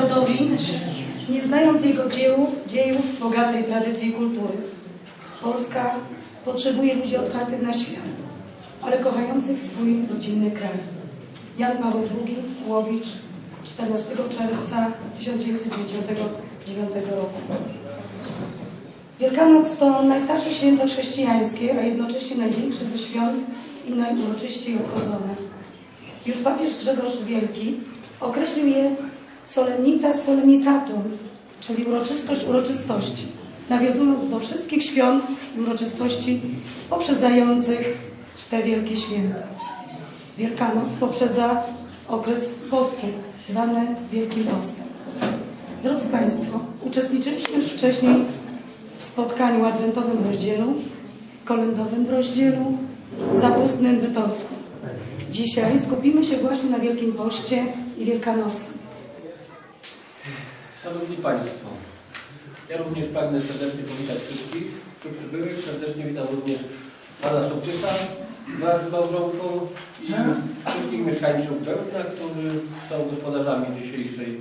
narodowi, nie znając jego dziełów, dziejów bogatej tradycji i kultury. Polska potrzebuje ludzi otwartych na świat, ale kochających swój rodzinny kraj. Jan Paweł II, Łowicz, 14 czerwca 1999 roku. Wielkanoc to najstarsze święto chrześcijańskie, a jednocześnie największe ze świąt i najuroczyściej obchodzone. Już papież Grzegorz Wielki określił je solemnitas solemnitatum, czyli uroczystość uroczystości, nawiązując do wszystkich świąt i uroczystości poprzedzających te wielkie święta. Wielkanoc poprzedza okres postu, zwany Wielkim Postem. Drodzy Państwo, uczestniczyliśmy już wcześniej w spotkaniu adwentowym w rozdzielu, kolędowym w rozdzielu, zapustnym Bytocku. Dzisiaj skupimy się właśnie na Wielkim Poście i Wielkanocy. Szanowni Państwo, ja również pragnę serdecznie powitać wszystkich tu przybyłych. Serdecznie witam również Pana Sołtysa wraz z małżonką i wszystkich mieszkańców Bełna, którzy są gospodarzami dzisiejszej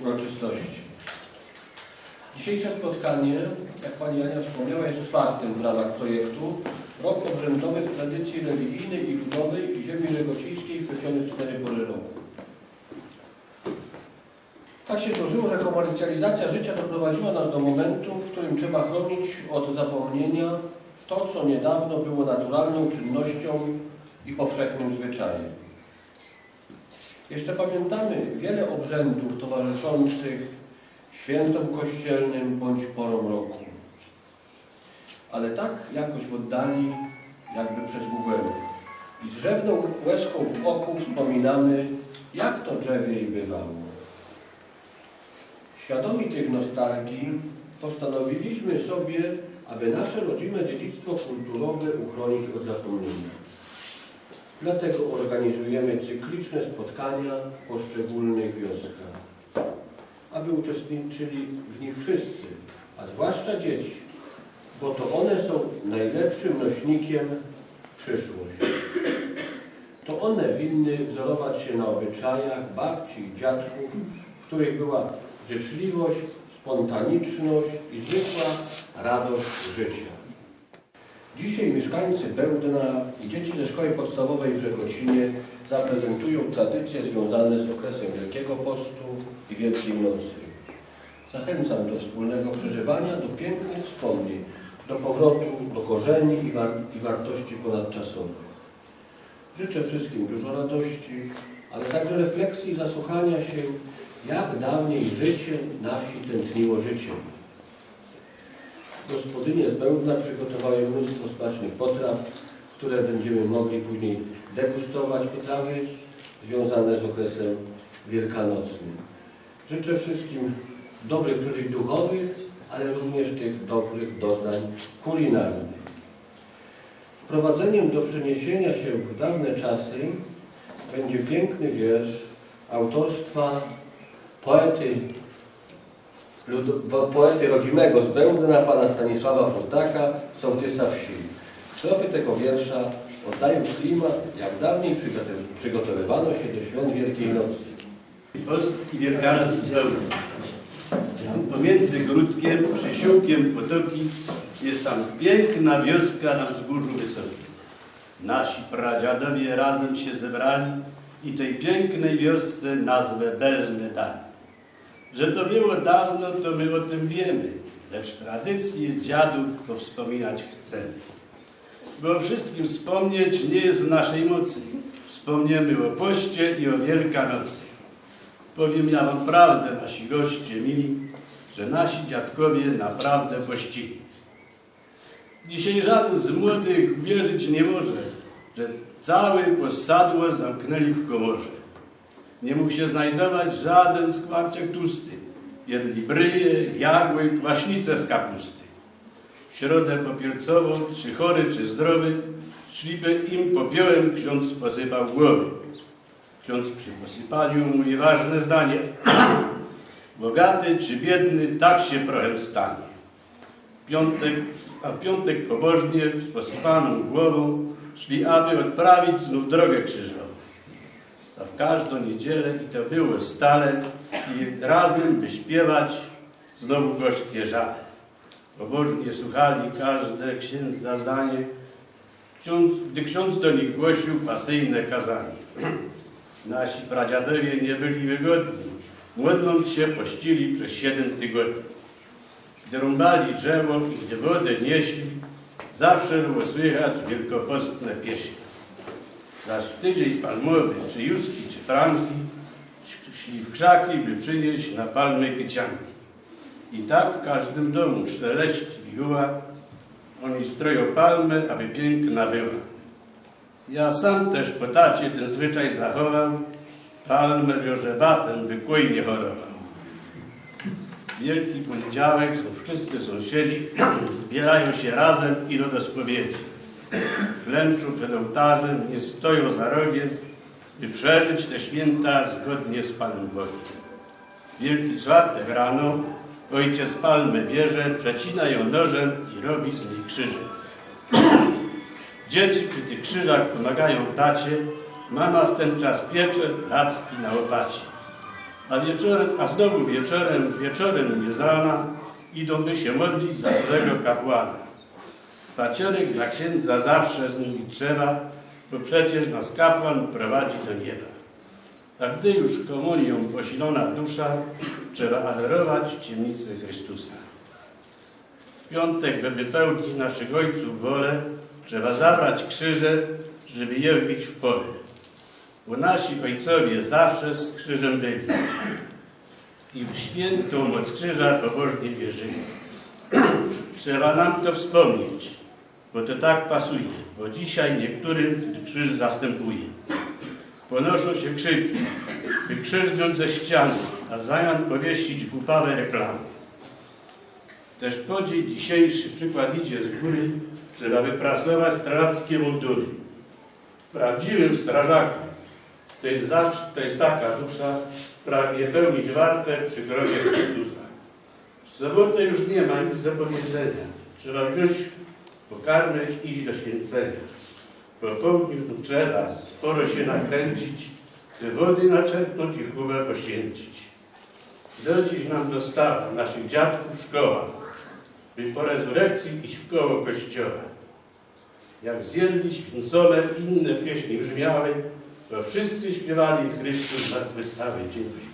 uroczystości. Dzisiejsze spotkanie, jak Pani Ania wspomniała, jest czwartym w ramach projektu Rok Obrzędowy w tradycji religijnej i ludowej ziemi żegocińskiej w cztery pory roku. Tak się złożyło, że komercjalizacja życia doprowadziła nas do momentu, w którym trzeba chronić od zapomnienia to, co niedawno było naturalną czynnością i powszechnym zwyczajem. Jeszcze pamiętamy wiele obrzędów towarzyszących świętom kościelnym bądź porom roku. Ale tak jakoś w oddali, jakby przez mgłę. I z rzewną łezką w oku wspominamy, jak to drzewiej bywało. Świadomi tych nostalgii postanowiliśmy sobie, aby nasze rodzime dziedzictwo kulturowe uchronić od zapomnienia. Dlatego organizujemy cykliczne spotkania w poszczególnych wioskach, aby uczestniczyli w nich wszyscy, a zwłaszcza dzieci, bo to one są najlepszym nośnikiem w przyszłość. To one winny wzorować się na obyczajach babci i dziadków, w których była życzliwość, spontaniczność i zwykła radość życia. Dzisiaj mieszkańcy Bełdna i dzieci ze szkoły podstawowej w Rzekocinie zaprezentują tradycje związane z okresem Wielkiego Postu i Wielkiej Nocy. Zachęcam do wspólnego przeżywania, do pięknych wspomnień, do powrotu do korzeni i, war i wartości ponadczasowych. Życzę wszystkim dużo radości, ale także refleksji i zasłuchania się jak dawniej życie na wsi tętniło życiem. Gospodynie z Bełdna przygotowały mnóstwo smacznych potraw, które będziemy mogli później degustować, potrawy związane z okresem wielkanocnym. Życzę wszystkim dobrych przeżyć duchowych, ale również tych dobrych doznań kulinarnych. Wprowadzeniem do przeniesienia się w dawne czasy będzie piękny wiersz autorstwa poety, lud, poety rodzimego z Bełdna, pana Stanisława Furtaka, sołtysa wsi. Strofy tego wiersza oddają klimat, jak dawniej przygotow- przygotowywano się do świąt Wielkiej Nocy. Post i Wielkanoc w Bełnie. Pomiędzy Gródkiem, Przysiłkiem, Potoki jest tam piękna wioska na wzgórzu wysokim. Nasi pradziadowie razem się zebrali i tej pięknej wiosce nazwę Belny dali. Że to było dawno, to my o tym wiemy, lecz tradycje dziadów powspominać chcemy. Bo o wszystkim wspomnieć nie jest w naszej mocy. Wspomniemy o poście i o Wielkanocy. Powiem ja wam prawdę, nasi goście mili, że nasi dziadkowie naprawdę pościli. Dzisiaj żaden z młodych wierzyć nie może, że całe posadło zamknęli w komorze. Nie mógł się znajdować żaden skwarczek tłusty. Jedli bryje, jagły, kwaśnice z kapusty. W środę popielcową, czy chory, czy zdrowy, szliby im popiołem ksiądz posypał głowy. Ksiądz przy posypaniu mówi ważne zdanie. Bogaty czy biedny, tak się prochem stanie. W piątek, a w piątek pobożnie z posypaną głową szli, aby odprawić znów drogę krzyżową. A w każdą niedzielę i to było stale i razem by śpiewać znowu gorzkie żale. Pobożnie słuchali każde księdza zdanie, ksiądz, gdy ksiądz do nich głosił pasyjne kazanie. Nasi pradziadowie nie byli wygodni, modląc się pościli przez siedem tygodni. Gdy rąbali drzewo i gdy wodę nieśli, zawsze było słychać wielkopostne pieśni. Zaś tydzień palmowy, czy Juski, czy Franki, szli w krzaki, by przynieść na palmy kycianki. I tak w każdym domu szeleści wiguła, oni stroją palmę, aby piękna była. Ja sam też po tacie ten zwyczaj zachował, palmę biorze batem, by kłoj nie chorował. Wielki poniedziałek, znów wszyscy sąsiedzi zbierają się razem i do spowiedzi. Klęczą przed ołtarzem, nie stoją za rogiem, by przeżyć te święta zgodnie z Panem Bogiem. Wielki czwartek rano ojciec palmę bierze, przecina ją nożem i robi z niej krzyże. Dzieci przy tych krzyżach pomagają tacie, mama w ten czas piecze placki na łopacie. A wieczorem, a znowu wieczorem, wieczorem nie z rana idą by się modlić za swego kapłana. Paciorek dla księdza zawsze z nimi trzeba, bo przecież nas kapłan prowadzi do nieba. A gdy już komunią posilona dusza, trzeba adorować ciemnicy Chrystusa. W piątek, by wypełnić naszych ojców wolę, trzeba zabrać krzyże, żeby je wbić w pole. Bo nasi ojcowie zawsze z krzyżem byli i w świętą moc krzyża pobożnie wierzyli. Trzeba nam to wspomnieć, bo to tak pasuje, bo dzisiaj niektórym krzyż zastępuje. Ponoszą się krzyki, by ze ściany, a zamian powiesić głupawe reklamy. Też podzień dzisiejszy przykład idzie z góry, trzeba wyprasować strzelackie mundury. Prawdziwym strażakiem to jest zawsze, to jest taka dusza, pragnie pełnić wartę przy grobie Chrystusa. W sobotę już nie ma nic do powiedzenia. Trzeba wziąć pokarmy iść do święcenia. Południu znów trzeba sporo się nakręcić, by wody naczerpnąć i chłubę poświęcić. Do dziś nam dostała naszych dziadków szkoła, by po rezurekcji iść w koło kościoła. Jak zjedli święcone inne pieśni brzmiały, to wszyscy śpiewali Chrystus zmartwychwstały. Dziękuję.